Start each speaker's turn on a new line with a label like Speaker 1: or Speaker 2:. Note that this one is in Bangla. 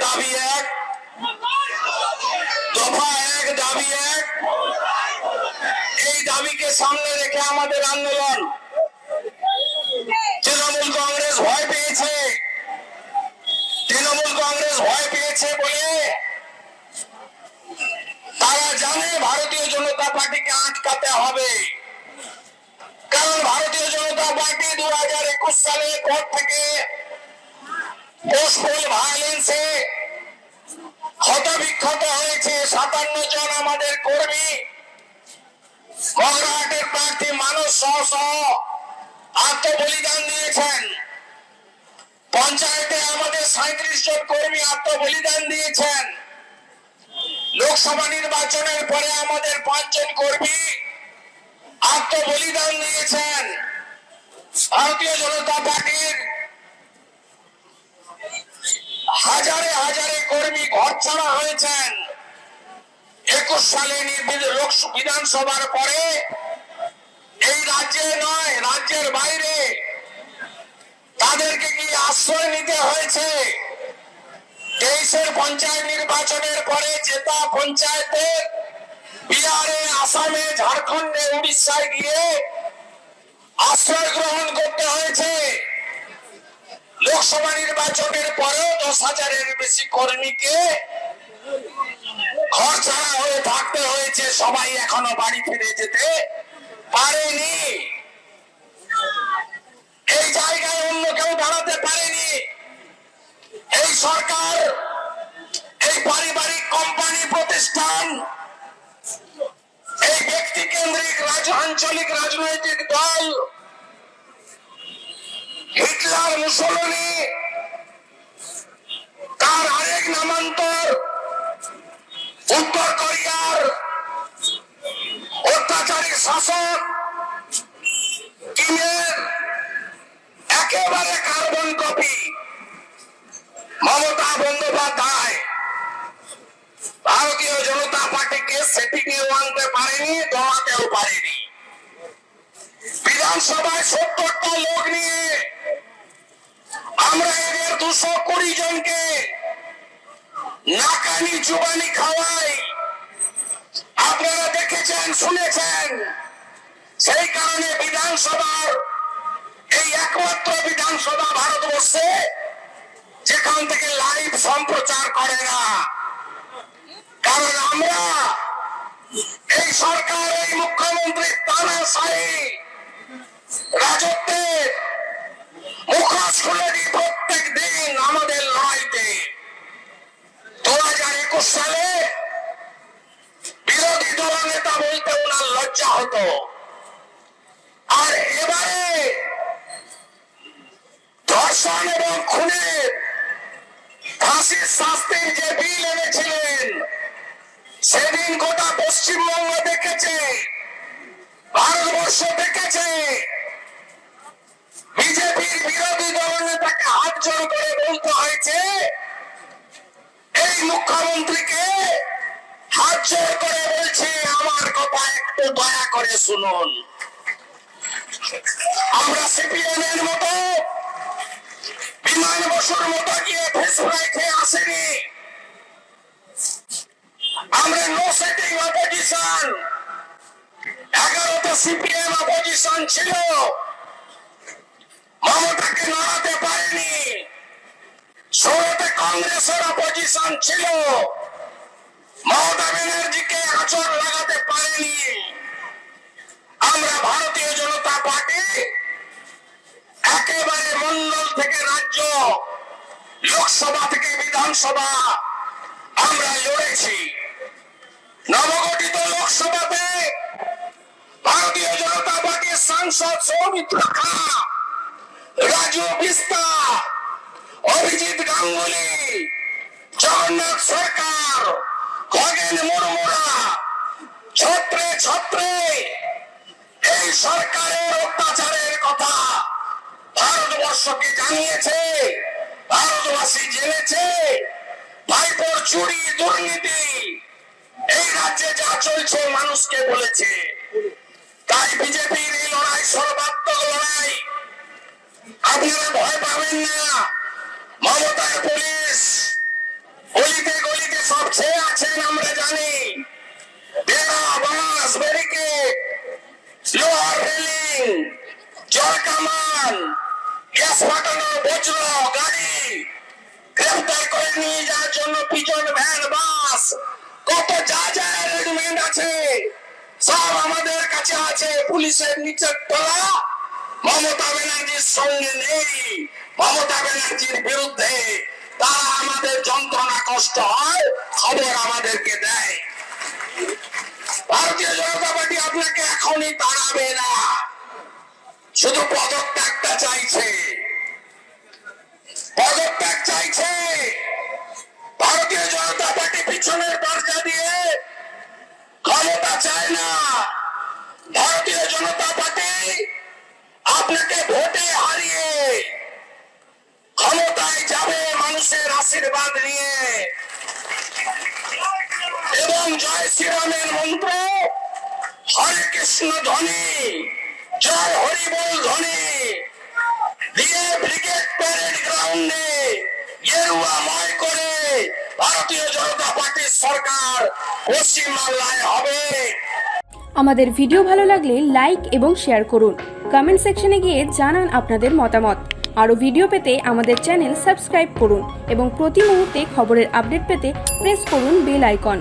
Speaker 1: দাবি এক। দফা এক, দাবি এক। এই দাবিকে সামনে রেখে আমাদের আন্দোলন। তৃণমূল কংগ্রেস ভয় পেয়েছে। তৃণমূল কংগ্রেস ভয় পেয়েছে বলে তারা জানে ভারতীয় জনতা পার্টিকে আটকাতে হবে। কারণ ভারতীয় জনতা পার্টি দু হাজার একুশ সালের পর থেকে পোস্টপোল ভায়োলেন্সে ক্ষতবিক্ষত হয়েছে সাতান্ন জন আমাদের কর্মী। মগরাহাটের প্রার্থী মানুষ সহ সহ আত্মবলিদান দিয়েছেন। পঞ্চায়েতে আমাদের সাঁত্রিশ জন কর্মী আত্মবলিদান দিয়েছেন। লোকসভা নির্বাচনের পরে আমাদের পাঁচজন কর্মী আত্মবলিদান দিয়েছেন। ভারতীয় জনতা পার্টির হাজারে হাজারে কর্মী ঘর ছাড়া হয়েছেন। একুশ সালে বিধানসভার পরে এই রাজ্যে নয়, রাজ্যের বাইরে। তাদেরকে কি আশ্রয় নিতে হয়েছে? তেইশের পঞ্চায়েত নির্বাচনের পরে জেতা পঞ্চায়েতে বিহারে, আসামে, ঝাড়খণ্ডে, উড়িষ্যায় গিয়ে আশ্রয় গ্রহণ করতে হয়েছে। লোকসভা নির্বাচনের পরেও দশ হাজারের বেশি কর্মীকে ঘর ছাড়া হয়ে থাকতে হয়েছে, সবাই এখনও বাড়ি ফিরে যেতে পারেনি। এই জায়গায় অন্য কেউ দাঁড়াতে পারেনি। এই সরকার, এই পারিবারিক কোম্পানি প্রতিষ্ঠান, এই ব্যক্তি কেন্দ্রিক রাজ আঞ্চলিক রাজনৈতিক দল হিটলার মুসলনি তার আরেক নামান্তর উত্তর কোরিয়ার অত্যাচারী শাসক, কিমের একেবারে কার্বন কপি মমতা বন্দ্যোপাধ্যায়। ভারতীয় জনতা পার্টিকে সেটিংয়ে আনতে পারেনি দমাতেও পারেনি। বিধানসভায় সত্তরটা লোক নিয়ে আমরা এদের দুশো কুড়ি জনকে নাকানি জুবানি খাওয়াই। আপনারা দেখেছেন, শুনেছেন? সেই কারণে বিধানসভার, এই একমাত্র বিধানসভা ভারতবর্ষে যেখান থেকে লাইভ সম্প্রচার করে না। কারণ আমরা এই সরকার এই মুখ্যমন্ত্রী তানাশাহী রাজত্বের হতো। আর এবারে ধর্ষণ এবং খুনের ফাঁসির শাস্তির যে বিল এনেছিলেন, সেদিন গোটা পশ্চিমবঙ্গ দেখেছে, ভারতবর্ষ দেখেছে। বিজেপির বিরোধী দল নেতাকে হাত জোর করে বলতে হয়েছে, এই মুখ্যমন্ত্রীকে হাত জোর করে একটু দয়া করে শুনুন। আমরা সিপিএম এর মতো বিমান বসুর মতো গিয়ে ফেসবুকে খেয়ে আসেনি। আমরা নো সেটিং অপোজিশন এগারোতে সিপিএম অপোজিশন ছিল। মমতাকে নড়াতে পারেনি। ষোলোতে কংগ্রেসের অপোজিশন ছিল। মমতা ব্যানার্জিকে আচর লাগাতে পারেনি আমরা ভারতীয় জনতা পার্টি একেবারে মন্ডল থেকে রাজ্য লোকসভা থেকে বিধানসভা আমরা লড়েছি। নবগঠিত লোকসভাতে ভারতীয় জনতা পার্টির সাংসদ সৌমিত্র খা, রাজু বিস্তা, অভিজিৎ গাঙ্গুলি, জগন্নাথ সরকার, খগেন মুর্মুরা, ছত্রে ছত্রে, এই সরকারের অত্যাচারের কথা ভারতবর্ষকে জানিয়েছে। ভারতবাসী জেনেছে। ভাইপোর চুরি, দুর্নীতি, এই রাজ্যে যা চলছে মানুষকে বলেছে। তাই বিজেপির এই লড়াই সর্বাত্মক লড়াই। আপনারা ভয় পাবেন না। মমতার পুলিশ, গলিতে গলিতে সব ছেয়ে আছেন, আমরা জানি। বেড়া বাস ব্যারিকেড, লোহার রেলিং জলকামা কত যা যা অ্যারেঞ্জমেন্ট আছে, সব আমাদের কাছে আছে। পুলিশের নিচের তলা, মমতা ব্যানার্জির সঙ্গে নেই। মমতা ব্যানার্জির বিরুদ্ধে তারা আমাদের যন্ত্রণা কষ্ট হয়, খবর আমাদেরকে দেয়। ভারতীয় জনতা পার্টি আপনাকে এখনই তাড়াবে না। শুধু পদত্যাগটা চাইছে। পদত্যাগ চাইছে। ভারতীয় জনতা পার্টি পিছনের দরজা চায় না। ভারতীয় জনতা পার্টি আপনাকে ভোটে হারিয়ে ক্ষমতায় যাবে মানুষের আশীর্বাদ নিয়ে। এবং জয় শ্রীরামের মন্ত্র, হরে কৃষ্ণ ধ্বনি, জয় হরি বল ধ্বনি, দিয়ে ব্রিগেড প্যারেড গ্রাউন্ডে গেরুয়াময় করে ভারতীয় জনতা পার্টির সরকার পশ্চিমবাংলায় হবে।
Speaker 2: আমাদের ভিডিও ভালো লাগলে লাইক এবং শেয়ার করুন। কমেন্ট সেকশনে গিয়ে জানান আপনাদের মতামত। আরও ভিডিও পেতে আমাদের চ্যানেল সাবস্ক্রাইব করুন এবং প্রতি মুহূর্তে খবরের আপডেট পেতে প্রেস করুন বেল আইকন।